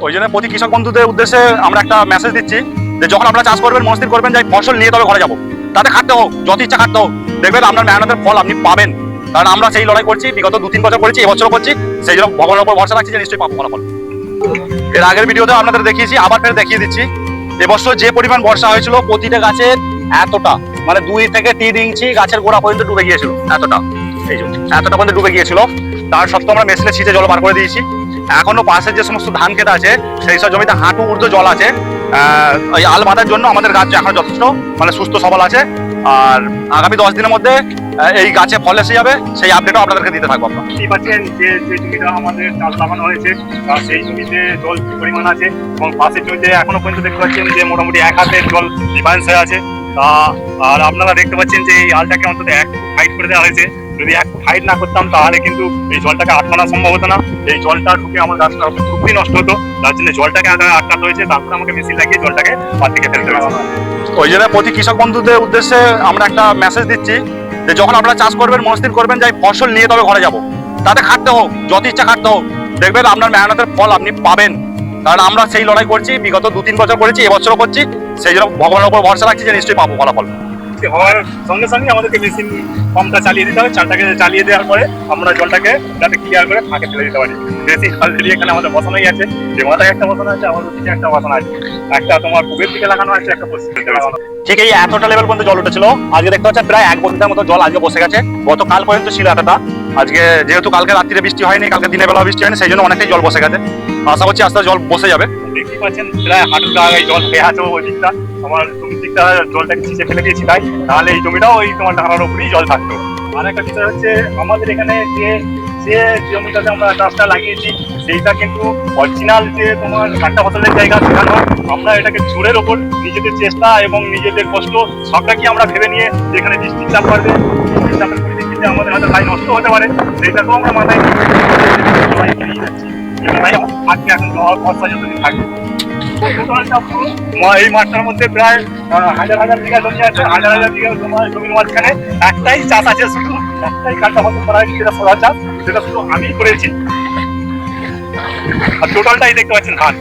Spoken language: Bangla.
ওই জন্য প্রতি কৃষক বন্ধুদের উদ্দেশ্যে আমরা একটা মেসেজ দিচ্ছি যে যখন আপনারা চাষ করবেন, মনস্থির করবেন যে ফসল নিয়ে তবে ঘরে যাব। তাতে খাটতে হোক, যত ইচ্ছা খাটতে হোক। দেখবেন আপনার মেহনতের ফল আপনি পাবেন। কারণ আমরা সেই লড়াই করছি, বিগত দু তিন বছর করেছি, এবছরও করছি, সেই জন্য ভগবানের উপর ভরসা রাখছি যে নিশ্চয়ই পাবো ফলাফল। এর আগের ভিডিওতে আপনাদের দেখিয়েছি, আবার ফের দেখিয়ে দিচ্ছি। এবছর যে পরিমাণ বর্ষা হয়েছিল, প্রতিটা গাছের এতটা মানে দুই থেকে তিন ইঞ্চি গাছের গোড়া পর্যন্ত ডুবে গিয়েছিল, এতটা। এই এতটা পর্যন্ত ডুবে গিয়েছিল। তার সত্ত্বেও আমরা মেশিনে ছিটে জল বার করে দিয়েছি। এখনও পাশের যে সমস্ত ধান ক্ষেত আছে, সেই সব জমিতে হাঁটু, ঊর্ধ্ব জল আছে। ওই আল বাঁধার জন্য আমাদের গাছ এখন যথেষ্ট মানে সুস্থ সবল আছে। আর আগামী দশ দিনের মধ্যে এই গাছে ফল এসে যাবে, সেই আপডেটও আপনাদেরকে দিতে থাকব আমরা। দেখতেই পাচ্ছেন যে যে জমিটা আমাদের চাষ লাগানো হয়েছে সেই জমিতে জল কি পরিমাণ আছে? এবং পাশের জমিতে এখনও পর্যন্ত দেখতে পাচ্ছেন যে মোটামুটি এক হাতের জল ডিফারেন্স হয়ে আছে। আর আপনারা দেখতে পাচ্ছেন যে এই আলটাকে অন্তত এক হাইট করে দেওয়া হয়েছে। যদি এক হাইট না করতাম, তাহলে কিন্তু এই জলটাকে আটকানো সম্ভব হতো না। এই জলটা ঢুকে আমার গাছটা খুবই নষ্ট হতো। তার জন্য জলটাকে আটকাতে হয়েছে, তারপরে আমাকে মেশিন লাগিয়ে জলটাকে পার ফেলতে হয়েছে। ওই জন্য প্রতি কৃষক বন্ধুদের উদ্দেশ্যে আমরা একটা মেসেজ দিচ্ছি যে যখন আপনারা চাষ করবেন, মনস্থির করবেন যে এই ফসল নিয়ে তবে ঘরে যাব। তাতে খাটতে হোক, যত ইচ্ছা খাটতে হোক। দেখবেন আপনার মেহনতের ফল আপনি পাবেন। কারণ আমরা সেই লড়াই করছি, বিগত দু তিন বছর করেছি, এবছরও করছি। সেই জন্য ভগবানের উপর ভরসা রাখছি যে নিশ্চয়ই পাবো ফলাফল। হওয়ার সঙ্গে সঙ্গে আমাদেরকে মেশিন পাম্পটা চালিয়ে দিতে হবে। চালটাকে চালিয়ে দেওয়ার পরে আমরা জলটাকে যাতে ক্লিয়ার করে ফাঁকে ফেলে দিতে পারি। বেশি খাল ফেলি এখানে আমাদের বসানোই আছে। যে মাথায় একটা বসানো আছে আমার দিকে একটা বসানো আছে। একটা তোমার পূবের দিকে লাগানো আছে একটা পশ্চিম ঠিক এই এতটা লেভেল পর্যন্ত জল উঠেছিল। আজকে দেখতে পাচ্ছেন প্রায় এক ঘণ্টার মতো জল আজকে বসে গেছে। গতকাল পর্যন্ত ছিল এতটা। আজকে যেহেতু কালকে রাত্রিরে বৃষ্টি হয়নি কালকে দিনের বেলা বৃষ্টি হয়নি সেই জন্য অনেকটাই জল বসে গেছে। আশা করছি আস্তে জল বসে যাবে। দেখতেই পাচ্ছেন প্রায় হাঁটুটা এই জল খেয়ে আছে ওই দিকটা আমার দিকটা জলটাকে ছিঁচে ফেলে দিয়েছি তাই। তাহলে এই জমিটাও ওই তোমার ধারার উপরেই জল থাকতো। আর একটা বিষয় হচ্ছে, আমাদের এখানে যে যে জমিটাতে আমরা চাষটা লাগিয়েছি, সেইটা কিন্তু অরিজিনাল যে তোমার কাঁটা ফসলের জায়গা সেখানে আমরা এটাকে জোরের ওপর নিজেদের চেষ্টা এবং নিজেদের কষ্ট সবটাকে আমরা ভেবে নিয়ে যেখানে বৃষ্টির চাপ পারবে বৃষ্টির চাপের আমাদের হয়তো লাইন নষ্ট হতে পারে। সেইটাকেও আমরা মাথায় নিয়ে যাচ্ছি। আজকে এখন যতদিন থাকবে। এই মাঠটার মধ্যে প্রায় হাজার হাজার বিঘা জমি আছে, হাজার হাজার বিঘা জমির মাঝখানে একটাই চাষ আছে, শুধু একটাই কাটা ফসল করা সেটা সোজা চাষ, সেটা শুধু আমি করেছি। আর টোটালটাই দেখতে পাচ্ছেন ধান।